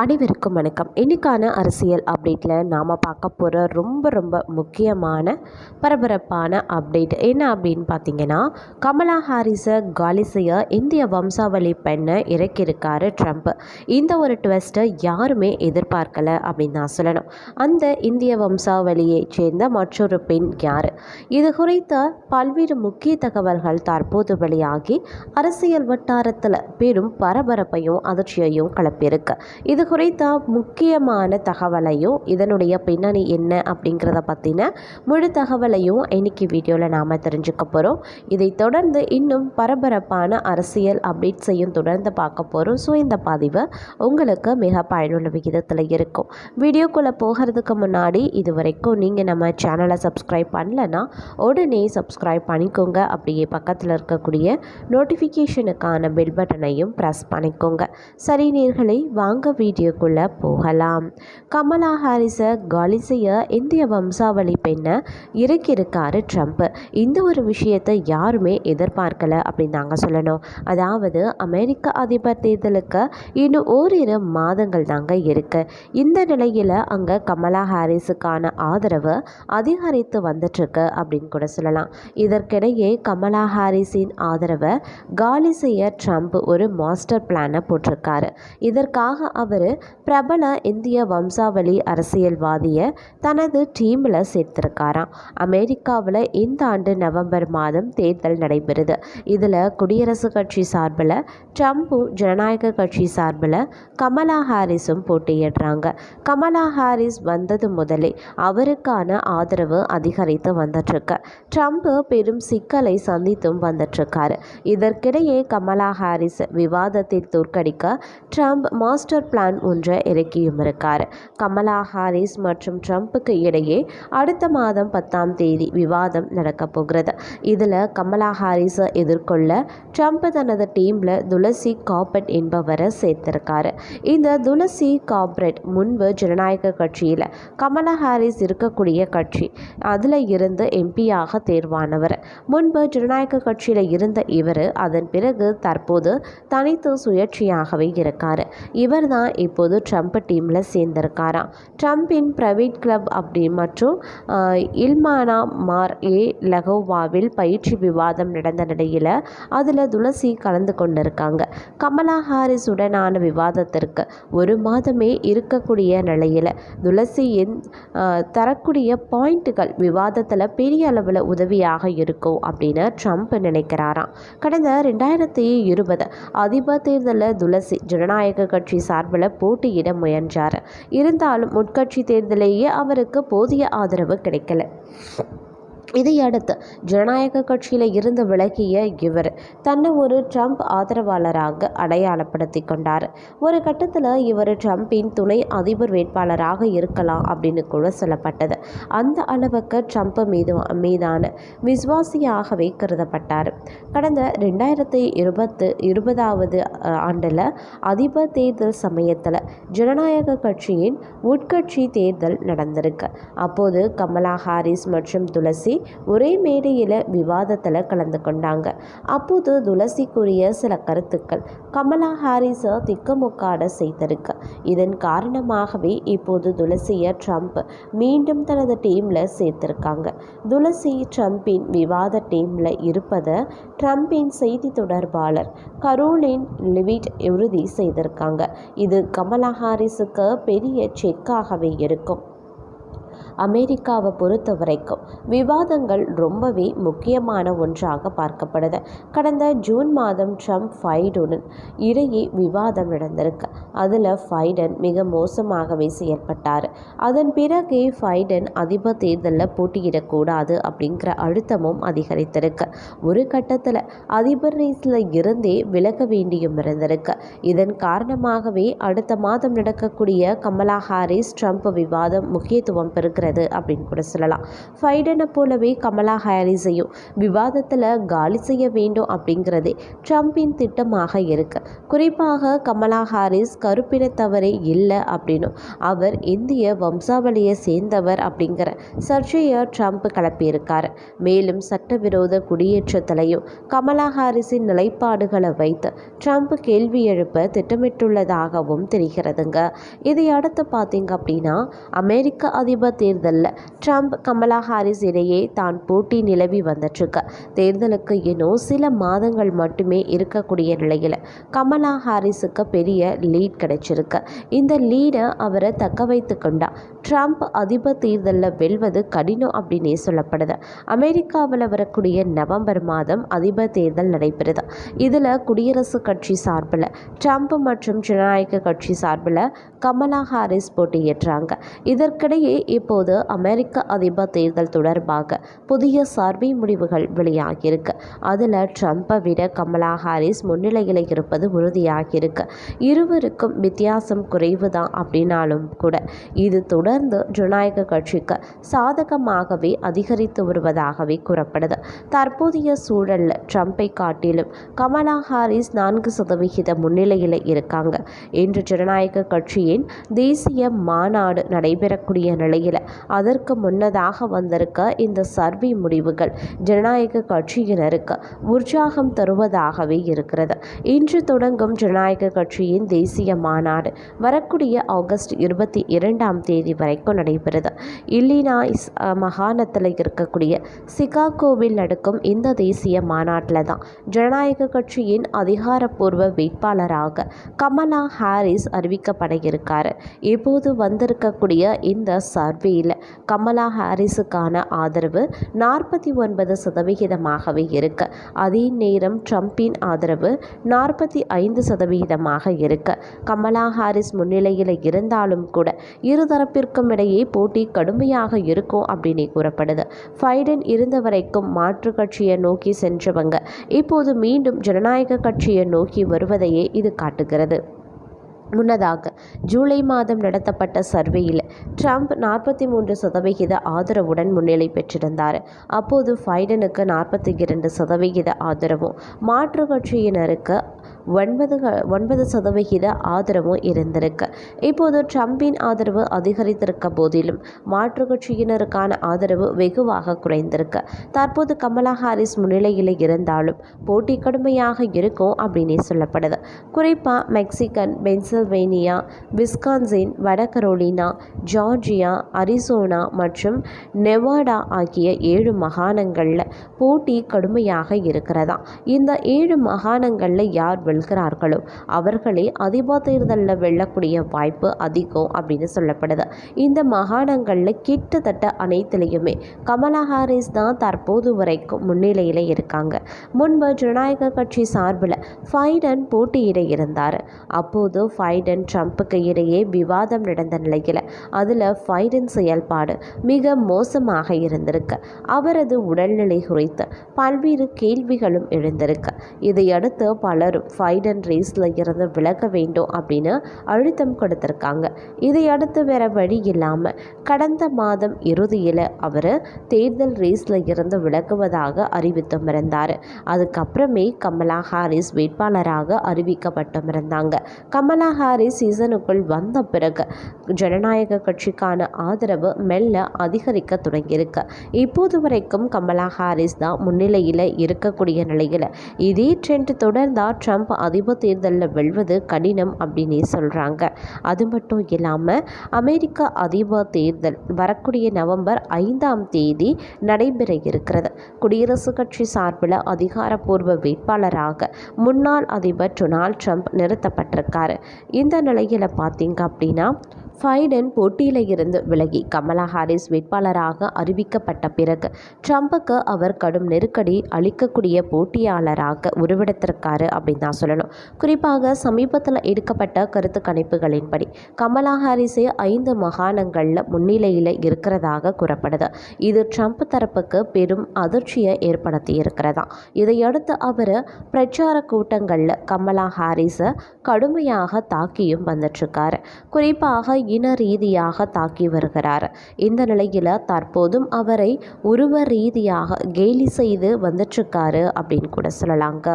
அனைவருக்கும் வணக்கம். இன்றைக்கான அரசியல் அப்டேட்டில் நாம் பார்க்க போகிற ரொம்ப ரொம்ப முக்கியமான பரபரப்பான அப்டேட் என்ன அப்படின்னு பார்த்தீங்கன்னா கமலா ஹாரிஸை காலி செய்ய இந்திய வம்சாவளி பெண்ணை இறக்கியிருக்காரு ட்ரம்ப். இந்த ஒரு ட்விஸ்ட்டை யாருமே எதிர்பார்க்கல அப்படின்னு தான் சொல்லணும். அந்த இந்திய வம்சாவளியை சேர்ந்த மற்றொரு பெண் யார்? இது குறித்த பல்வேறு முக்கிய தகவல்கள் தற்போது வெளியாகி அரசியல் வட்டாரத்தில் பெரும் பரபரப்பையும் அதிர்ச்சியையும் கிளப்பியிருக்கு. இது குறித்த முக்கியமான தகவலையும் இதனுடைய பின்னணி என்ன அப்படிங்கிறத பற்றின முழு தகவலையும் இன்னைக்கு வீடியோவில் நாம் தெரிஞ்சுக்க போகிறோம் இதை தொடர்ந்து இன்னும் பரபரப்பான அரசியல் அப்டேட்ஸையும் தொடர்ந்து பார்க்க போகிறோம் ஸோ இந்த பதிவு உங்களுக்கு மிக பயனுள்ள விகிதத்தில் இருக்கும். வீடியோக்குள்ளே போகிறதுக்கு முன்னாடி இது வரைக்கும் நீங்கள் நம்ம சேனலை சப்ஸ்கிரைப் பண்ணலன்னா உடனே சப்ஸ்கிரைப் பண்ணிக்கோங்க. அப்படியே பக்கத்தில் இருக்கக்கூடிய நோட்டிஃபிகேஷனுக்கான பெல் பட்டனையும் ப்ரெஸ் பண்ணிக்கோங்க. சரி நேர்களை வாங்க வீடியோக்குள்ளே போகலாம். கமலா ஹாரிஸை காலி செய்ய இந்திய வம்சாவளி பெண்ணை இறக்கியிருக்காரு ட்ரம்ப். இந்த ஒரு விஷயத்தை யாருமே எதிர்பார்க்கலை அப்படின்னு தாங்க சொல்லணும். அதாவது அமெரிக்க அதிபர் தேர்தலுக்கு இன்னும் ஓரிரு மாதங்கள் தாங்க இருக்கு. இந்த நிலையில் அங்கே கமலா ஹாரிஸுக்கான ஆதரவு அதிகரித்து வந்துட்டுருக்கு அப்படின்னு கூட சொல்லலாம். இதற்கிடையே கமலா ஹாரிஸின் ஆதரவை காலி செய்ய ட்ரம்ப் ஒரு மாஸ்டர் பிளானை போட்டிருக்காரு. இதற்காக அவர் பிரபல இந்திய வம்சாவளி அரசியல்வாதியை தனது டீமில் சேர்த்திருக்காராம். அமெரிக்காவில் இந்த ஆண்டு நவம்பர் மாதம் தேர்தல் நடைபெறுது. இதில் குடியரசுக் கட்சி சார்பில் ட்ரம்ப்பும் ஜனநாயக கட்சி சார்பில் கமலா ஹாரிஸும் போட்டியிடுறாங்க. கமலா ஹாரிஸ் வந்தது முதலே அவருக்கான ஆதரவு அதிகரித்து வந்துட்டுருக்கு. ட்ரம்ப் பெரும் சிக்கலை சந்தித்தும் வந்துட்டுருக்காரு. இதற்கிடையே கமலா ஹாரிஸ் விவாதத்தை தோற்கடிக்க ட்ரம்ப் மாஸ்டர் பிளான் ஒன்றை இறக்கியும் இருக்கார் கமலா ஹாரிஸ் மற்றும் ட்ரம்ப்புக்கு இடையே அடுத்த மாதம் பத்தாம் தேதி விவாதம் நடக்கப் போகிறது. இதில் கமலா ஹாரிஸை எதிர்கொள்ள ட்ரம்ப் தனது டீமில் துளசி காப்பட் என்பவரை சேர்த்திருக்காரு. இந்த துளசி காப்ரெட் முன்பு ஜனநாயக கட்சியில் கமலா ஹாரிஸ் இருக்கக்கூடிய கட்சி. அதில் இருந்து எம்பியாக தேர்வானவர். முன்பு ஜனநாயக கட்சியில் இருந்த இவர் அதன் பிறகு தற்போது தனித்து சுயேட்சையாகவே இருக்கார். இவர் தான் இப்போது ட்ரம்ப் டீமில் சேர்ந்திருக்காராம். ட்ரம்பின் பிரைவேட் கிளப் அப்படி மற்றும் இல்மானா மார் ஏ. லகோவாவில் பயிற்சி விவாதம் நடந்த நிலையில் அதில் துளசி கலந்து கொண்டிருக்காங்க. கமலா ஹாரிஸ் உடனான விவாதத்திற்கு ஒரு மாதமே இருக்கக்கூடிய நிலையில் துளசியின் தரக்கூடிய பாயிண்ட்டுகள் விவாதத்தில் பெரிய அளவில் உதவியாக இருக்கும் அப்படின்னு ட்ரம்ப் நினைக்கிறாராம். கடந்த ரெண்டாயிரத்தி இருபது அதிபர் தேர்தலில் துளசி ஜனநாயக கட்சி சார்பில் போட்டியிட முயன்றார். இருந்தாலும் உட்கட்சி தேர்தலேயே அவருக்கு போதிய ஆதரவு கிடைக்கல. இதையடுத்து ஜனநாயக கட்சியில் இருந்து விலகிய இவர் தன்னை ஒரு ட்ரம்ப் ஆதரவாளராக அடையாளப்படுத்தி கொண்டார். ஒரு கட்டத்தில் இவர் ட்ரம்பின் துணை அதிபர் வேட்பாளராக இருக்கலாம் அப்படின்னு கூட சொல்லப்பட்டது. அந்த அளவுக்கு ட்ரம்ப் மீது மீதான விசுவாசியாகவே கருதப்பட்டார். கடந்த ரெண்டாயிரத்தி இருபத்து இருபதாவது ஆண்டில் அதிபர் தேர்தல் சமயத்தில் ஜனநாயக கட்சியின் உட்கட்சி தேர்தல் நடந்திருக்கு. அப்போது கமலா ஹாரிஸ் மற்றும் துளசி ஒரே மேடையில் விவாதத்தில் கலந்து கொண்டாங்க. அப்போது துளசிக்குரிய சில கருத்துக்கள் கமலா ஹாரிஸை திக்கமுக்காட செய்திருக்கு. இதன் காரணமாகவே இப்போது துளசியை ட்ரம்ப் மீண்டும் தனது டீமில் சேர்த்திருக்காங்க. துளசி ட்ரம்பின் விவாத டீமில் இருப்பதை ட்ரம்பின் செய்தி தொடர்பாளர் கரோலின் லிவிட் உறுதி செய்திருக்காங்க. இது கமலா ஹாரிஸுக்கு பெரிய செக்காகவே இருக்கும். அமெரிக்காவை பொறுத்த வரைக்கும் விவாதங்கள் ரொம்பவே முக்கியமான ஒன்றாக பார்க்கப்படுது. கடந்த ஜூன் மாதம் ட்ரம்ப் ஃபைடுடன் இடையே விவாதம் நடந்திருக்கு. அதில் ஃபைடன் மிக மோசமாகவே செயல்பட்டார். அதன் பிறகே ஃபைடன் அதிபர் தேர்தலில் போட்டியிடக்கூடாது அப்படிங்கிற அழுத்தமும் அதிகரித்திருக்கு. ஒரு கட்டத்தில் அதிபர் ரேஸில் இருந்தே விலக வேண்டியும் இருந்திருக்கு. இதன் காரணமாகவே அடுத்த மாதம் நடக்கக்கூடிய கமலா ஹாரிஸ் ட்ரம்ப் விவாதம் முக்கியத்துவம் பெறும் இருக்கிறது அப்படின்னு கூட சொல்லலாம். ஃபைடனை போலவே கமலா ஹாரிஸையும் விவாதத்தில் காலி செய்ய வேண்டும் அப்படிங்கிறதே ட்ரம்பின் திட்டமாக இருக்கு. குறிப்பாக கமலா ஹாரிஸ் கருப்பினத்தவரே இல்லை அப்படின்னும். அவர் இந்திய வம்சாவளியை சேர்ந்தவர் அப்படிங்கிற சர்ச்சையை ட்ரம்ப் கிளப்பியிருக்கார். மேலும் சட்டவிரோத குடியேற்றத்திலையும் கமலா ஹாரிஸின் நிலைப்பாடுகளை வைத்து ட்ரம்ப் கேள்வி எழுப்ப திட்டமிட்டுள்ளதாகவும் தெரிகிறதுங்க. இதை அடுத்து பார்த்தீங்க அப்படின்னா அமெரிக்க அதிபர் தேர்தலில் ட்ரம்ப் கமலா ஹாரிஸ் இடையே தான் போட்டி நிலவி வந்துட்டுருக்கு தேர்தலுக்கு இன்னும் சில மாதங்கள் மட்டுமே இருக்கக்கூடிய நிலையில் கமலா ஹாரிஸுக்கு பெரிய லீட் கிடைச்சிருக்கு. இந்த லீடை அவரை தக்க வைத்து கொண்டா ட்ரம்ப் அதிபர் தேர்தலில் வெல்வது கடினம் அப்படின்னே சொல்லப்படுது. அமெரிக்காவில் வரக்கூடிய நவம்பர் மாதம் அதிபர் தேர்தல் நடைபெறுது. இதில் குடியரசுக் கட்சி சார்பில் ட்ரம்ப் மற்றும் ஜனநாயக கட்சி சார்பில் கமலா ஹாரிஸ் போட்டியிடுறாங்க இதற்கிடையே இப்போது அமெரிக்க அதிபர் தேர்தல் தொடர்பாக புதிய சர்வே முடிவுகள் வெளியாகியிருக்கு. அதில் ட்ரம்ப்பை விட கமலா ஹாரிஸ் முன்னிலையில் இருப்பது உறுதியாகியிருக்கு. இருவருக்கும் வித்தியாசம் குறைவு தான் அப்படின்னாலும் கூட இது தொடர்ந்து ஜனநாயக கட்சிக்கு சாதகமாகவே அதிகரித்து வருவதாகவே கூறப்படுது. தற்போதைய சூழலில் ட்ரம்ப்பை காட்டிலும் கமலா ஹாரிஸ் நான்கு சதவிகித முன்னிலையில் இருக்காங்க. இன்று ஜனநாயக கட்சியின் தேசிய மாநாடு நடைபெறக்கூடிய நிலையில் அதற்கு முன்னதாக வந்திருக்க இந்த சர்வே முடிவுகள் ஜனநாயக கட்சியினருக்கு உற்சாகம் தருவதாகவே இருக்கிறது. இன்று தொடங்கும் ஜனநாயக கட்சியின் தேசிய மாநாடு வரக்கூடிய ஆகஸ்ட் இருபத்தி இரண்டாம் தேதி வரைக்கும் நடைபெறுது. இல்லினாய்ஸ் மாகாணத்தில் இருக்கக்கூடிய சிகாகோவில் நடக்கும் இந்த தேசிய மாநாட்டில் தான் ஜனநாயக கட்சியின் அதிகாரப்பூர்வ வேட்பாளராக கமலா ஹாரிஸ் அறிவிக்கப்பட இருக்காரு. இப்போது வந்திருக்கக்கூடிய இந்த சர்வேயில் கமலா ஹாரிஸுக்கான ஆதரவு நாற்பத்தி ஒன்பது சதவிகிதமாகவே இருக்கு. அதே நேரம் ட்ரம்பின் ஆதரவு நாற்பத்தி ஐந்து சதவிகிதமாக இருக்கு. கமலா ஹாரிஸ் முன்னிலையில் இருந்தாலும் கூட இருதரப்பிற்கும் இடையே போட்டி கடுமையாக இருக்கும் அப்படின்னு கூறப்படுது. ஃபைடன் இருந்த வரைக்கும் மாற்று கட்சியை நோக்கி சென்றவங்க. இப்போது மீண்டும் ஜனநாயக கட்சியை நோக்கி வருவதையே இது காட்டுகிறது. முன்னதாக ஜூலை மாதம் நடத்தப்பட்ட சர்வேயில் ட்ரம்ப் நாற்பத்தி மூன்று சதவிகித ஆதரவுடன் முன்னிலை பெற்றிருந்தார். அப்போது ஃபைடனுக்கு நாற்பத்தி இரண்டு சதவிகித ஆதரவும் மாற்று கட்சியினருக்கு ஒன்பது க- ஒன்பது சதவிகித ஆதரவும் இருந்திருக்கு. இப்போது ட்ரம்பின் ஆதரவு அதிகரித்திருக்க போதிலும் மாற்று கட்சியினருக்கான ஆதரவு வெகுவாக குறைந்திருக்கு. தற்போது கமலா ஹாரிஸ் முன்னிலையில் இருந்தாலும் போட்டி கடுமையாக இருக்கும் அப்படின்னே சொல்லப்படுது. குறிப்பாக மெக்சிகன் பென்சில்வேனியா விஸ்கான்சின் வட கரோலினா ஜார்ஜியா அரிசோனா மற்றும் நெவாடா ஆகிய ஏழு மாகாணங்களில் போட்டி கடுமையாக இருக்கிறதா? இந்த ஏழு மாகாணங்களில் யார் வெல்கிறார்களோ அவர்களே அதிபாதேர்தலில் வெல்லக்கூடிய வாய்ப்பு அதிகம் அப்படின்னு சொல்லப்படுது. இந்த மாகாணங்களில் கிட்டத்தட்ட அனைத்துலேயுமே கமலா ஹாரிஸ் தான் தற்போது வரைக்கும் முன்னிலையில் இருக்காங்க. முன்பு ஜனநாயக கட்சி சார்பில் ஃபைடன் போட்டியிட இருந்தார். அப்போது ஃபைடன் ட்ரம்ப்புக்கு இடையே விவாதம் நடந்த நிலையில் அதில் ஃபைடன் செயல்பாடு மிக மோசமாக இருந்திருக்கு. அவரது உடல்நிலை குறித்து பல்வேறு கேள்விகளும் எழுந்திருக்கு. இதையடுத்து பலரும் பைடன் ரேஸில் இருந்து விலக வேண்டும் அப்படின்னு அழுத்தம் கொடுத்துருக்காங்க. இதையடுத்து வேற வழி இல்லாமல் கடந்த மாதம் இறுதியில் அவர் தேர்தல் ரேஸில் இருந்து விலகுவதாக அறிவித்தும் இருந்தார். அதுக்கப்புறமே கமலா ஹாரிஸ் வேட்பாளராக அறிவிக்கப்பட்டும் இருந்தாங்க. கமலா ஹாரிஸ் சீசனுக்குள் வந்த பிறகு ஜனநாயக கட்சிக்கான ஆதரவு மெல்ல அதிகரிக்க தொடங்கியிருக்கு. இப்போது வரைக்கும் கமலா ஹாரிஸ் தான் முன்னிலையில் இருக்கக்கூடிய நிலையில். இதே ட்ரெண்ட் தொடர்ந்தா ட்ரம்ப் அதிபர் தேர்தலில் வெல்வது கடினம் அப்படின்னே சொல்கிறாங்க அது மட்டும் இல்லாமல் அமெரிக்க அதிபர் தேர்தல் வரக்கூடிய நவம்பர் ஐந்தாம் தேதி நடைபெற இருக்கிறது. குடியரசுக் கட்சி சார்பில் அதிகாரப்பூர்வ வேட்பாளராக முன்னாள் அதிபர் டொனால்ட் ட்ரம்ப் நிறுத்தப்பட்டிருக்காரு. இந்த நிலையில் பார்த்தீங்க அப்படின்னா ஃபைடன் போட்டியில் இருந்து விலகி கமலா ஹாரிஸ் வேட்பாளராக அறிவிக்கப்பட்ட பிறகு ட்ரம்புக்கு அவர் கடும் நெருக்கடி அளிக்கக்கூடிய போட்டியாளராக உருவெடுத்திருக்காரு அப்படின்னு தான் தான் சொல்லணும். குறிப்பாக சமீபத்தில் எடுக்கப்பட்ட கருத்து கணிப்புகளின்படி கமலா ஹாரிஸே ஐந்து மாகாணங்களில் முன்னிலையில் இருக்கிறதாக கூறப்படுது. இது ட்ரம்ப் தரப்புக்கு பெரும் அதிர்ச்சியை ஏற்படுத்தி இருக்கிறதா இதையடுத்து அவர் பிரச்சார கூட்டங்களில் கமலா ஹாரிஸை கடுமையாக தாக்கியும் வந்துட்டுருக்காரு குறிப்பாக இன ரீதியாக தாக்கி வருகிறார். இந்த நிலையில் தற்போதும் அவரை உருவ ரீதியாக கேலி செய்து வந்துட்டுருக்காரு அப்படின்னு கூட சொல்லலாங்க.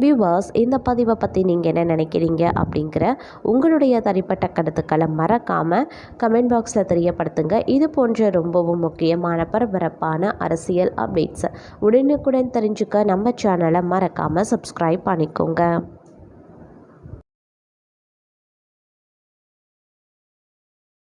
வியூவர்ஸ் இந்த பதிவை பற்றி நீங்கள் என்ன நினைக்கிறீங்க அப்படிங்கிற உங்களுடைய தனிப்பட்ட கருத்துக்களை மறக்காமல் கமெண்ட் பாக்ஸில் தெரியப்படுத்துங்க. இது போன்ற ரொம்பவும் முக்கியமான பரபரப்பான அரசியல் அப்டேட்ஸை உடனுக்குடன் தெரிஞ்சுக்க நம்ம சேனலை மறக்காமல் சப்ஸ்கிரைப் பண்ணிக்கோங்க.